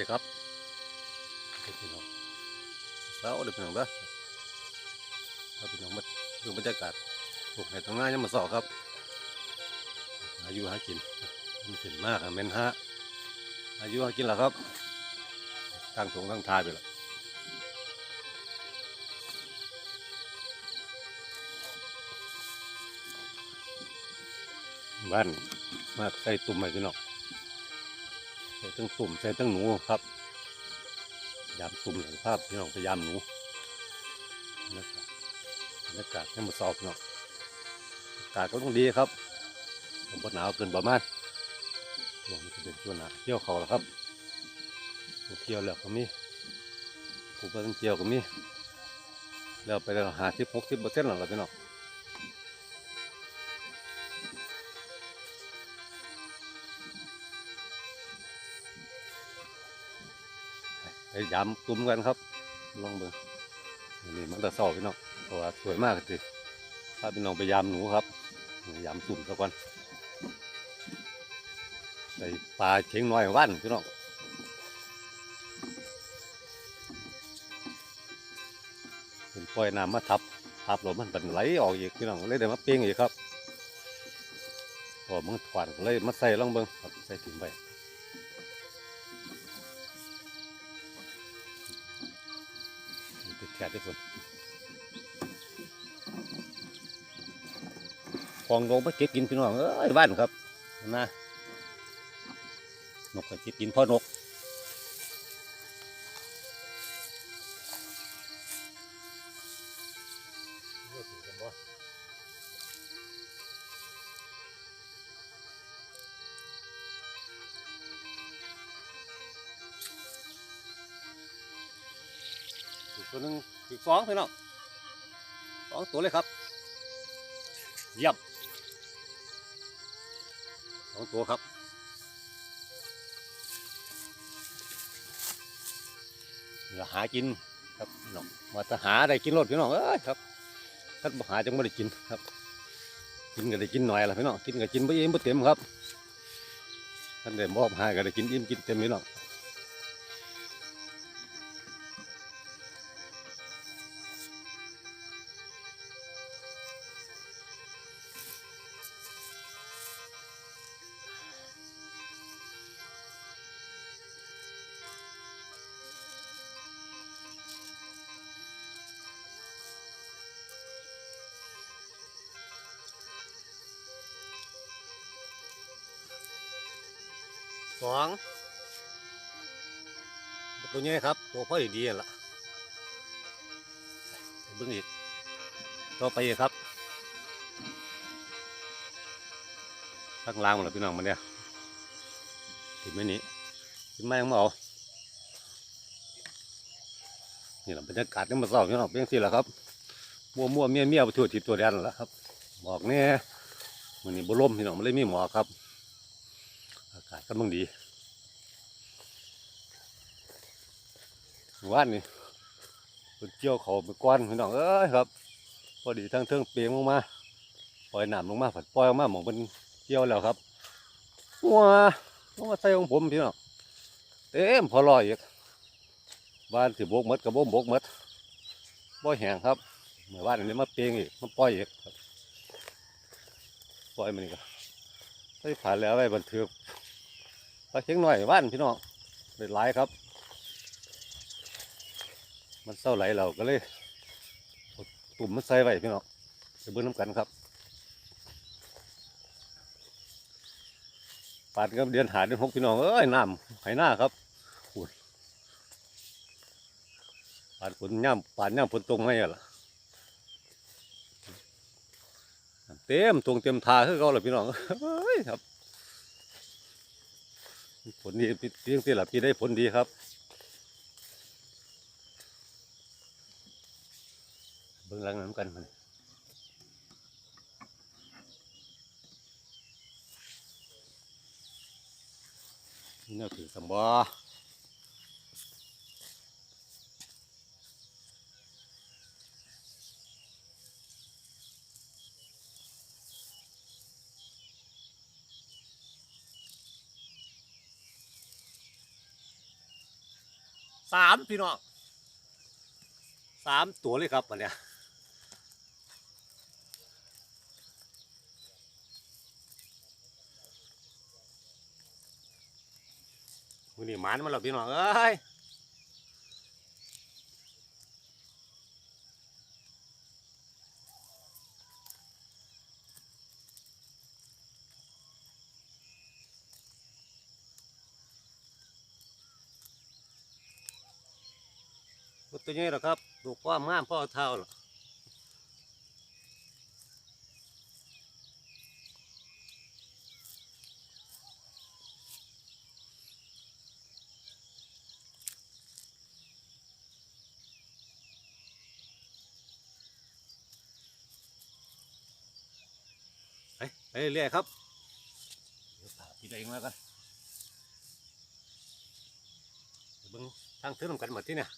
สดีครับสวัสดีพี่น้องเช้าเด็กพี่น้องเด้อเราพี่น้องมาดูบรรยากาศปลูกเห็ดทางหน้ายังมาสอครับอายุหากินมันถึงมากอะเมนฮะอายุหากินแล้วครับทางถงทางทายไปแล้วบ้านมากใส่ตุ่มให้พี่น้อง ใส่ทั้งตุ่มใส่ทั้งหนูครับยามตุ่มหลังภาพพี่น้องพยายามหนูนะครับบรรยากาศให้มาสอบเนาะอากาศก็ต้องดีครับผมหนาวเกินประมาณช่วงนี้จะเป็นช่วงหนาวเที่ยวเขาแล้วครับเที่ยวแล้วก็มีผู้ไปท่องเที่ยวก็มีแล้วไปแล้วหาสิบหกสิบเปอร์เซ็นต์หรอพี่น้อง ไปยำตุ้มกันครับ ลองเบิ่งนี่มันจะสอบพี่น้องเพราะว่าสวยมากสิถ้าพี่น้องไปยำหนูครับยำตุ่มซะก่อนใส่ปลาเชียงน้อยว่านพี่น้องเป็นปล่อยน้ำมาทับทับล้วมันเป็นไหลออกอีกพี่น้องเลยได้มาเปียงอีกครับพอมันขวานเลยมาใส่ลองเบิ่งครับใส่ถุงไป ติดแขกทุกคนฟองลงไปเก็บกินพี่น้องเอ้ยบ้านครับนะนกก็เก็บกินพ่อนก ตัวหนึงอีกสองพี่น้องสองตัวเลยครับเยี่ยมสองตัวครับเราหากินครับพี่น้องมาจะหาได้กินรถพี่น้องเอ้ยครับท่านบ่หาจังไม่ได้กินครับ กินก็ได้กินหน่อยละพี่น้องกินก็กินไม่อิ่มไม่เต็มครับท่านได้มอบห้ก็ได้กินอิ่มกินเต็มพี่น้อง สองตัวนี้ครับตัวพ่อดีๆนั่นล่ะเบิ้งอีกต่อไปครับข้างล่างหมดแล้วพี่น้องมันเนี่ยถึงไม่นี้ถึงไม่ยังไม่เอานี่แหละบรรยากาศนี่มาเศร้าพี่น้องเพียงสิแหละครับมัวมัวๆเมียเมียไปทั่วทิศตัวแดนนั่นแหละครับหมอกเนี่ยมันนี่บล่มพี่น้องมันเลยมีหมอกครับ อากาศกำลังดีว่านนี่เป็นเจียวเขาไปก้อนพี่น้องเอ้ยครับ พอดีทั้งเทิงเปียงลงมาปล่อยน้ำลงมาผัดปล่อยออกมาหมองเป็นเจียวแล้วครับว้าลงมาใส่ของผมพี่น้องเต็มพอลอยอีกบ้านสิบกมดกับบ่บกมดบ่แห้งครับเมื่อวานนี้มาเปียงอีกมาปล่อยอีกครับปล่อยมันอีกครับไปผ่านแล้วไปบันเทึก ปลาเชียงหน่อยว่านพี่น้องได้หลายครับ มันเศร้าไหลเราก็เลยตุ่มมันใส่ไว้พี่น้องจะเบิ้งน้ำกันครับปาดก็เดือนหาเดือนหกพี่น้องเอ้ยน้ำไหหน้าครับอุ่นปาดฝนย่ำปาดย่ำฝนตรงให้อะล่ะเต็มตรงเต็มทาคือเขาเลยพี่น้องเอ้ยครับ ผลดีเพียงที่หลับพี่ได้ผลดีครับเบื้องหลังน้ำกันมันนี่น่าถือสมบอ สามพี่น้องสามตัวเลยครับวันเนี้ยมือนี่หมันมาแล้วพี่น้องเอ้ย บ่ตัวนี้หรอครับดูความงามพ่อเท่าหรอไปไปเรื่อยครับเดี๋ยวตาพี่เองแล้วกันเบิ่งทางเทือนำกันหมดที่เนี่ย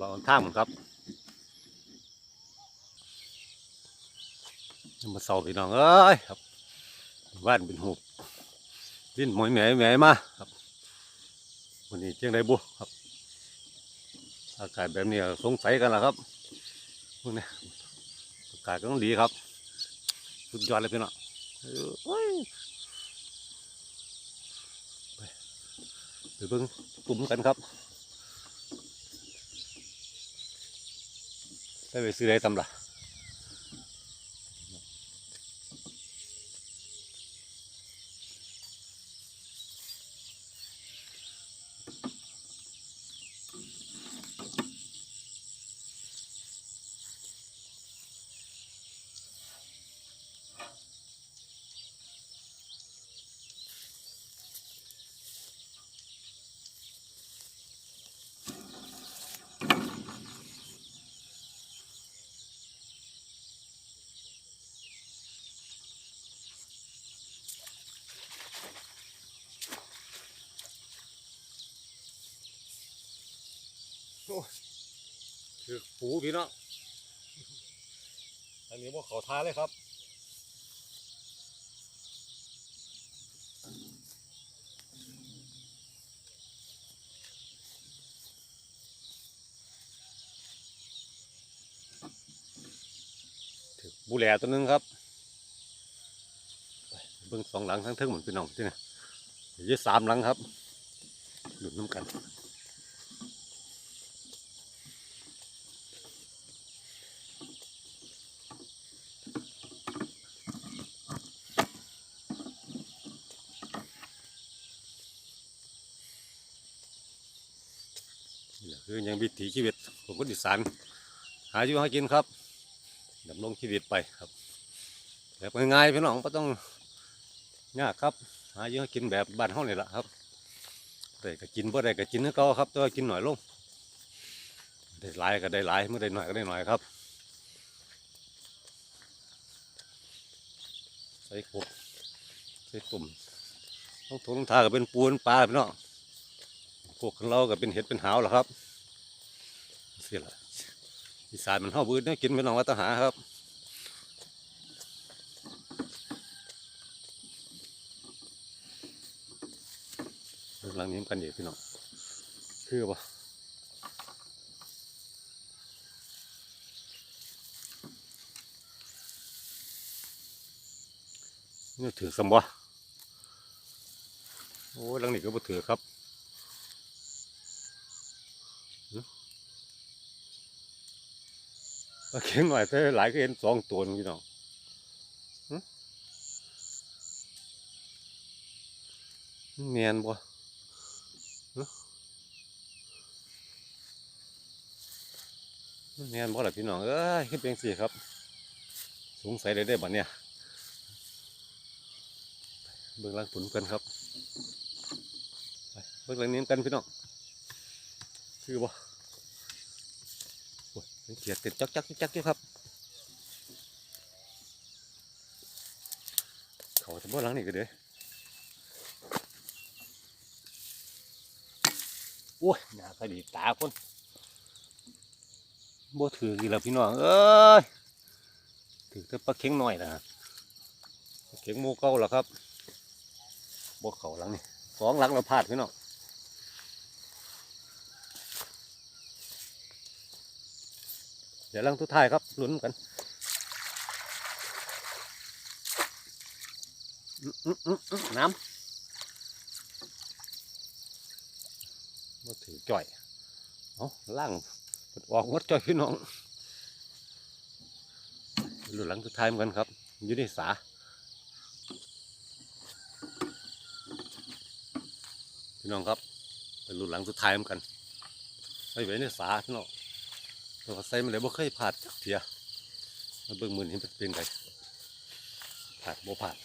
รอท่ามครับยังมาเศร้าพี่น้องเอ้ยครับบ้านเป็นหูบดิ้นหมอยแหมแหมมาครับวันนี้เจียงไดบุครับ อากาศแบบนี้สงสัยกันละครับพวกนี้อากาศก็ต้องดีครับ สุดยอดเลยพี่น้องเอ้ยไปไปเบิ่งกลุ่มกันครับ ได้ไปซื้อได้ตำละ คือปูพี่น้องอันนี้พว่าเขาท้าเลยครับถึกบูแหลตัวนึงครับเบิ่งสองหลังทั้งเทิงเหมือนพี่น้องที่นี่ยี่สามหลังครับหลุดน้ำกัน นี่แหละ คือยังวิถีชีวิตของคนอีสานหาอยู่หากินครับดำรงชีวิตไปครับแบบง่ายๆพี่น้องก็ต้องยากครับ หาอยู่หากินแบบบ้านเฮานี่แหละครับได้ก็กินบ่ได้ก็กินคือเก่าครับแต่ว่ากินหน่อยลงได้หลายก็ได้หลายไม่ได้หน่อยก็ได้หน่อยครับใส่กบใส่ตุ่มต้องทงทาก็เป็นปูนปลาพี่น้องพวกของเราก็เป็นเห็ดเป็นหาวแหละครับ สียละอีสานมันเฮาบืดเนี่ยกินไม่น้องวัตหาครับหลังนี้มันกันอยู่พี่น้องคือปะนี่ถือสมบ่โอ้ยหลังนี้ก็บ่ถือครับ เข็งหน่อยแต่หลายก็เห็นสองตัวพี่น้องเนียนบ่เนียนบ่ล่ะพี่น้องเอ้ยขึ้นเป็นสี่ครับ สงสัยได้ได้บัดเนี่ยเบิ่งหลังผุนกันครับเบิ่งหลังนี้กันพี่น้องคือบ่ เกียดติดจักจักจักจักอยู่ครับเขาจะบ่หลังนี่ก็เด้อโอ้ยหน้าคดีตาคนบ่ถือกี่ล้วพี่น้องเอ้ยถือแต่ปลาเข็งหน่อยนะปลาเข็งหมูเก่าแล้วครับบกเขาหลังนี่สองหลังเราพลาดพี่น้อง ดี๋ยวหลังทุดท้ายครับลุ้นกันน้ำมาถือจ่อยเอาล่างออกหมดจ่อยพี่น้องลุ้นหลังทุดท้ายเหมือนกันครับอยู่ในสาพี่น้องครับเป็นรุ่นหลังสุดท้ายเหมือนกันไม่ไว้ในสาพี่น้อง เราใส่มาเลยบ่เคยผ่าดจักเทียมาเบิ่งมือนี้มันเป็นไงผ่าดบ่ผ่าด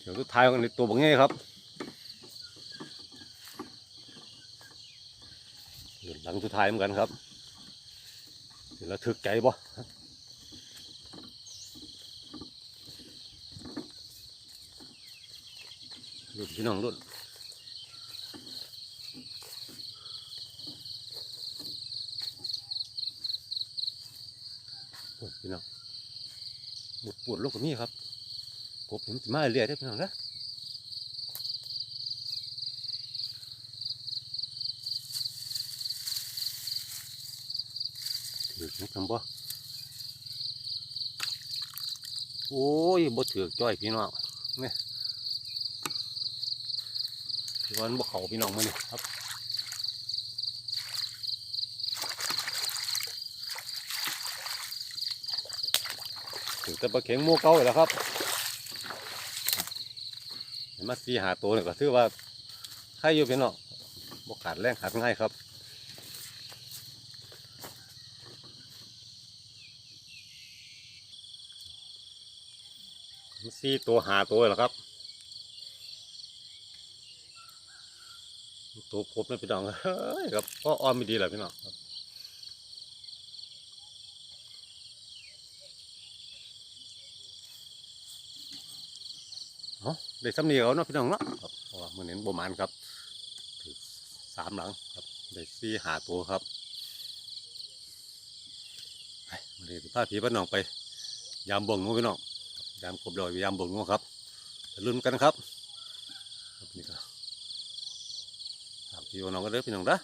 เดี๋ยวสุดท้ายกันในตัวบางแง่ครับหลังสุดท้ายเหมือนกันครับเดี๋ยวเราถึกใจบ่รุ่นพี่น้องรุ่น ปวดพี่น้องป วดปวดลงกับมีครับกบเห็นมาเรื่อยได้อพี่น้องนะถือนะคำบ่โอ้ยบ่ถือจ้อยพี่น้องเนี่ยถือว่ามันบ่เขาพี่น้องมานี่ครับ ถึงจะปลาเข็งมูเก่าอยู่แล้วครับมาสีหาตัวเนี่ยก็ถือว่าใครอยู่เป็นเนาะบกขาดแรงขาดง่ายครับสีตัวหาตัวแล้วครับ ตัวพบนะพี่น้องเฮ้ยครับก็ออมไม่ดีแหละพี่น้องครับ เอา ได้สำเนียงเอาเนาะพี่น้องเนาะครับเพราะว่ามื่อนี้บ่มานครับถือสามหลังครับได้สี่หาตัวครับไปมื่อนี้าพี่พี่น้องไป ยามบ่งงูพี่น้องยามกบดอยยามบ่งงูครับลุ้นกันครับครับนี่ก็ถามพี่พี่น้องก็เด้อพี่น้องเด้อ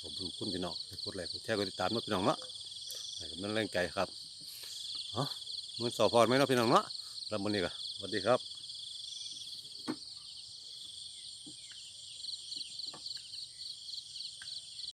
ขอบคุณพี่น้องที่กดไลค์กดแชร์กดติดตามเนาะพี่น้องเนาะให้กำลังแรงใจครับเอ๋อมือสอบพอดไหมเนาะพี่น้องเนาะแล้ววันนี้ก็ สวัสดีครับ